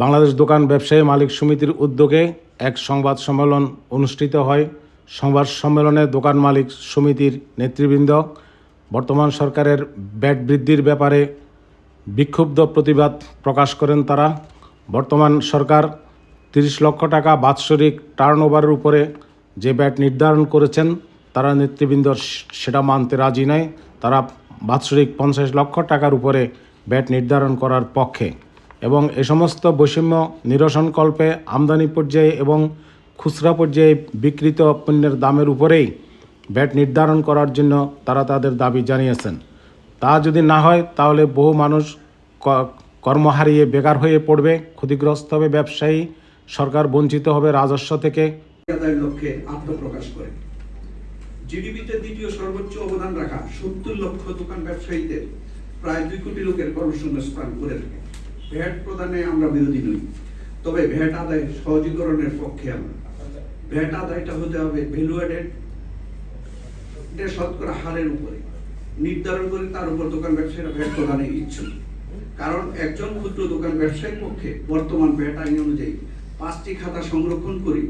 বাংলাদেশ দোকান ব্যবসায়ী মালিক সমিতির উদ্যোগে এক সংবাদ সম্মেলন অনুষ্ঠিত হয়। সংবাদ সম্মেলনে দোকান মালিক সমিতির নেতৃবৃন্দ, বর্তমান সরকারের ব্যাট বৃদ্ধির ব্যাপারে বিক্ষুব্ধ প্রতিবাদ প্রকাশ করেন তারা। বর্তমান সরকার তিরিশ লক্ষ টাকা বাৎসরিক টার্নওভারের উপরে যে ব্যাট নির্ধারণ করেছেন, তারা নেতৃবৃন্দ সেটা মানতে রাজি নয়। তারা বাৎসরিক পঞ্চাশ লক্ষ টাকার উপরে ব্যাট নির্ধারণ করার পক্ষে এবং এ সমস্ত বৈষম্য নিরসনকল্পে আমদানি পর্যায়ে এবং খুচরা পর্যায়ে বিকৃত পণ্যের দামের উপরেই ব্যাট নির্ধারণ করার জন্য তারা তাদের দাবি জানিয়েছেন। তা যদি না হয়, তাহলে বহু মানুষ কর্ম হারিয়ে বেকার হয়ে পড়বে, ক্ষতিগ্রস্ত হবে ব্যবসায়ী, সরকার বঞ্চিত হবে রাজস্ব থেকে। লক্ষ্যে আত্মপ্রকাশ করে। জিডিপিতে দ্বিতীয় সর্বোচ্চ অবদান রাখা সত্তর লক্ষ দোকান ব্যবসায়ীদের প্রায় দুই কোটি লোকের কর্মসংস্থান করে থাকে। ভ্যাট প্রদানে আমরা বিরোধী নই। তবে ভ্যাট আদায় সহজীকরণের পক্ষে আমরা। ভ্যাট আদায়টা হতে হবে ভ্যালু অ্যাডেড শতকরা হারের উপরে। নির্ধারণ করে তার উপর দোকান ব্যবসায়ীরা ভ্যাট প্রদানে ইচ্ছুক। কারণ একজন ক্ষুদ্র দোকান ব্যবসায়ীর পক্ষে বর্তমান ভ্যাট আইন অনুযায়ী পাঁচটি খাতা সংরক্ষণ করে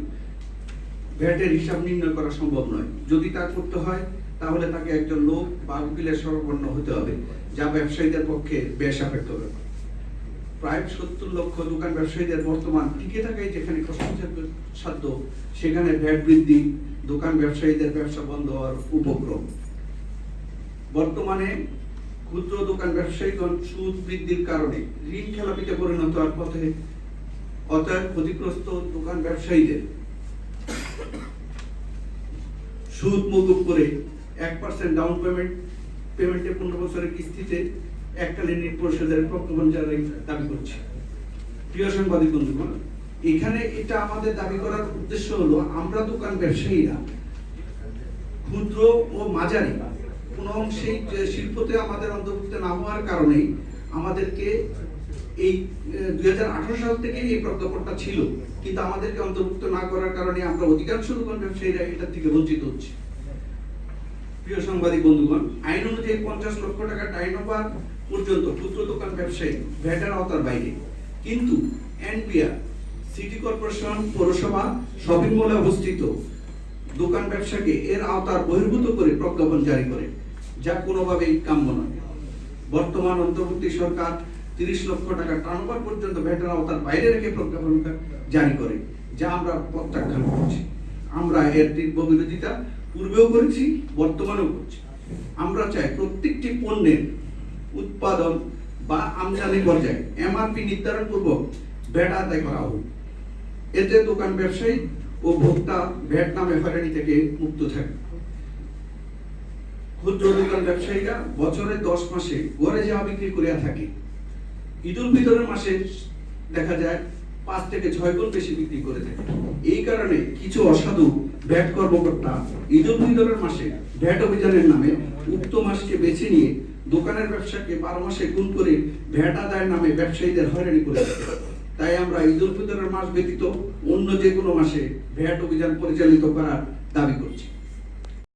ভ্যাটের হিসাব নির্ণয় করা সম্ভব নয়। যদি তা করতে হয়, তাহলে তাকে একজন লোক বা উকিলের শরণাপন্ন হতে হবে, যা ব্যবসায়ীদের পক্ষে ব্যয়সাপেক্ষ ব্যাপার। প্রায় সত্তর লক্ষ দোকান ব্যবসায়ীদের বর্তমান টিকে থাকাই যেখানে সাধ্য, সেখানে ভ্যাট বৃদ্ধি, দোকান ব্যবসায়ীদের ব্যবসা বন্ধ হওয়ার উপক্রম। বর্তমানে ক্ষুদ্র দোকান ব্যবসায়ীগণ সুদ বৃদ্ধির কারণে ঋণ খেলাপিতে পরিণত হওয়ার পথে অতএব ক্ষতিগ্রস্ত দোকান ব্যবসায়ীদের সুদ মকুব করে এক পার্সেন্ট ডাউন পেমেন্ট পেমেন্টে পনেরো বছরের কিস্তিতে এককালীন পরিশোধের প্রজ্ঞাপন জারি দাবি করছে। প্রিয় সাংবাদিক বন্ধুগণ, এখানে এটা আমাদের দাবি করার উদ্দেশ্য হলো, আমরা দোকান ব্যবসায়ীরা, ক্ষুদ্র ও মাঝারি, কোনো অংশেই শিল্পতে আমাদের অন্তর্ভুক্ত না হওয়ার কারণে আমাদেরকে এই দুই হাজার আঠারো সাল থেকে এই প্রজ্ঞাপনটা ছিল। কিন্তু আমাদেরকে অন্তর্ভুক্ত না করার কারণে আমরা অধিকাংশ দোকান ব্যবসায়ীরা এটা থেকে বঞ্চিত হচ্ছি। প্রিয় সাংবাদিক বন্ধুগণ, আইন অনুযায়ী পঞ্চাশ লক্ষ টাকা টাইনওভার পর্যন্ত ক্ষুদ্র দোকান ব্যবসায়ী, ভ্যাটের আওতার বাইরে। কিন্তু এনপিআর সিটি কর্পোরেশন, পৌরসভা শপিং মলে অবস্থিত। দোকান ব্যবসাকে এর আওতার বহির্ভূত করে প্রজ্ঞাপন জারি করে, যা কোনোভাবেই কাম্য নয়। বর্তমান অন্তর্বর্তী সরকার তিরিশ লক্ষ টাকা টার্নওভার পর্যন্ত ভ্যাটের আওতার বাইরে রেখে প্রজ্ঞাপন জারি করে, যা আমরা প্রত্যাখ্যান করছি। আমরা এর তীব্র বিরোধিতা পূর্বেও করেছি, বর্তমানেও করছি। আমরা চাই প্রত্যেকটি পণ্যের উৎপাদন বা আমদানি পর্যায়ে এমআরপি নির্ধারণ পূর্বক ভ্যাট আদায় করা হোক। এতে দোকান ব্যবসায়ী ও ভোক্তা ভ্যাট নামে হয়রানি থেকে মুক্ত থাকে ক্ষুদ্র দোকান ব্যবসায়ীরা বছরে দশ মাসে গড়ে যাওয়া বিক্রি করিয়া থাকে। ঈদুল ফিতরের মাসে দেখা যায় পাঁচ থেকে ছয় গুণ বেশি বিক্রি করে থাকে। এই কারণে কিছু অসাধু ভ্যাট কর্মকর্তা ঈদুল ফিতরের মাসে ভ্যাট অভিযানের নামে উক্ত মাসকে বেছে নিয়ে দোকানের ব্যবসাকে বারো মাসে গুণ করে ভ্যাট দায়ের নামে ব্যবসায়ীদের হয়রানি করে তাই আমরা ঈদ উল ফিতরের মাস ব্যতীত অন্য যে কোনো মাসে ভ্যাট অভিযান পরিচালিত করার দাবি করছি।